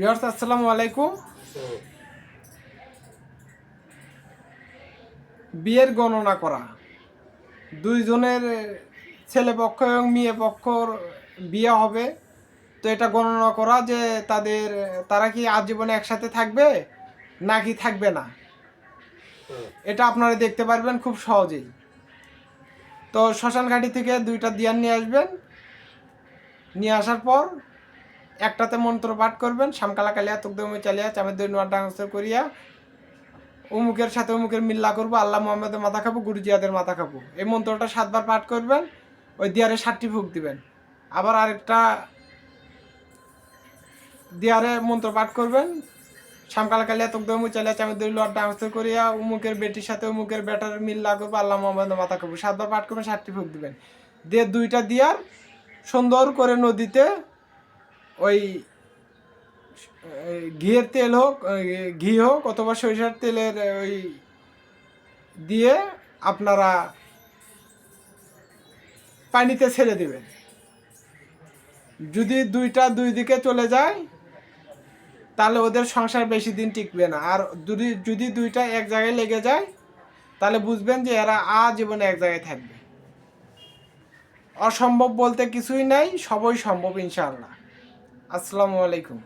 Viewers, আসসালামু আলাইকুম। বিয়ের গণনা করা। দুইজনের ছেলে পক্ষ এবং মেয়ে পক্ষর বিয়ে হবে। তো এটা গণনা করা যে তাদের, তারা কি আজীবনে একসাথে থাকবে নাকি থাকবে না? এটা আপনারা দেখতে পারবেন খুব সহজেই। তো শ্মশান ঘাটি থেকে দুইটা দিয়ান নিয়ে আসবেন। নিয়ে আসার পর একটাতে মন্ত্র পাঠ করবেন শামকালা কালিয়া, তুকদমি চালিয়া, চামের দই নোয়ার ডাংস করিয়া অমুকের সাথে অমুকের মিল্লা করব, আল্লাহ মোহাম্মদের মাথা খাব গুরুজিয়াদের মাথা খাব। এই মন্ত্রটা সাতবার পাঠ করবেন, ওই দিয়ারে ষাটটি ফুক দিবেন। আবার আরেকটা দিয়ারে মন্ত্র পাঠ করবেন শামকালা কালিয়া, তুকদমি চালিয়া, চামের দই নোয়ার ডাংস করিয়া অমুকের বেটির সাথে অমুকের বেটার মিল্লা করব, আল্লাহ মোহাম্মদের মাথা খাব। সাতবার পাঠ করবেন ষাটটি ফুক দিবেন। দিয়ে দুইটা দিয়ার সুন্দর করে নদীতে ওই ঘিয়ের তেল হোক ঘি হোক অথবা সরিষার তেলের ওই দিয়ে আপনারা পানিতে ছেড়ে দিবেন। যদি দুইটা দুই দিকে চলে যায়, তাহলে ওদের সংসার বেশি দিন টিকবে না। আর যদি যদি দুইটা এক জায়গায় লেগে যায়, তাহলে বুঝবেন যে এরা আজীবনে এক জায়গায় থাকবে। অসম্ভব বলতে কিছুই নাই, সবই সম্ভব ইনশাআল্লাহ। আসসালামু আলাইকুম।